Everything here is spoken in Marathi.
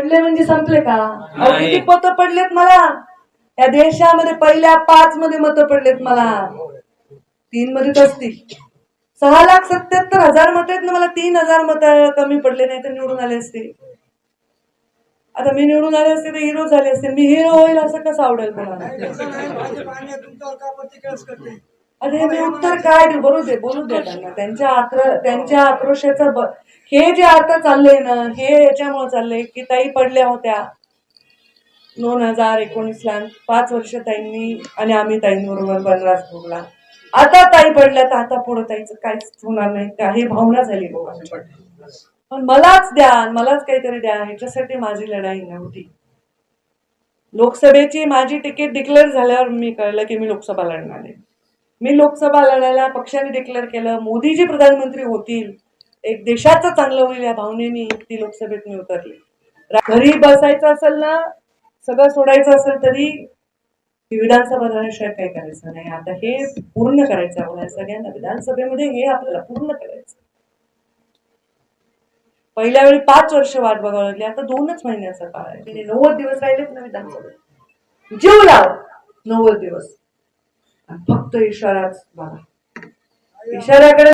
पडले म्हणजे संपले का? अहो, नाही. किती मतं पडलेत मला. या देशामध्ये पहिल्या पाच मध्ये मतं पडलेत मला. तीन मध्येच असतील. सहा लाख सत्याहत्तर हजार मत आहेत ना मला तीन हजार मत कमी पडले नाही तर निवडून आले असते. आता मी निवडून आले असते तर हिरो झाले असते. मी हिरो होईल असं कसं आवडेल मला? अरे हे मी उत्तर काय देऊ? बोलू दे बोलू दे त्यांना त्यांच्या आक्र त्यांच्या आक्रोशाचं ब- हे जे आता चाललंय ना हे याच्यामुळे चाललंय की ताई पडल्या होत्या. दोन हजार एकोणीस ला पाच वर्ष ताईंनी आणि आम्ही ताईंबरोबर बनराज भोगला आता ताई पडल्या तर आता पुढे ताईचं काहीच होणार नाही. का ही भावना झाली पण मलाच द्या मलाच काहीतरी द्या. ह्याच्यासाठी माझी लढाई नव्हती. लोकसभेची माझी तिकीट डिक्लेअर झाल्यावर मी कळलं की मी लोकसभा लढणार आहे. मी लोकसभा लढायला पक्षाने डिक्लेअर केलं मोदीजी प्रधानमंत्री होतील एक देशाचं चांगलं होईल या भावनेनी ती लोकसभेत मी उतरली. घरी बसायचं असेल ना सगळं सोडायचं असेल तरी विधानसभा झाल्याशिवाय काही करायचं नाही. आता हे पूर्ण करायचं आपल्याला सगळ्यांना. विधानसभेमध्ये हे आपल्याला पूर्ण करायचं पहिल्या वेळी पाच वर्ष वाट बघावं लागली. आता दोनच महिन्याचा काळ आहे. म्हणजे नव्वद दिवस राहिलेत ना विधानसभेत. जीव लाव! नव्वद दिवस. फक्त इशाराच बघा इशाऱ्याकडे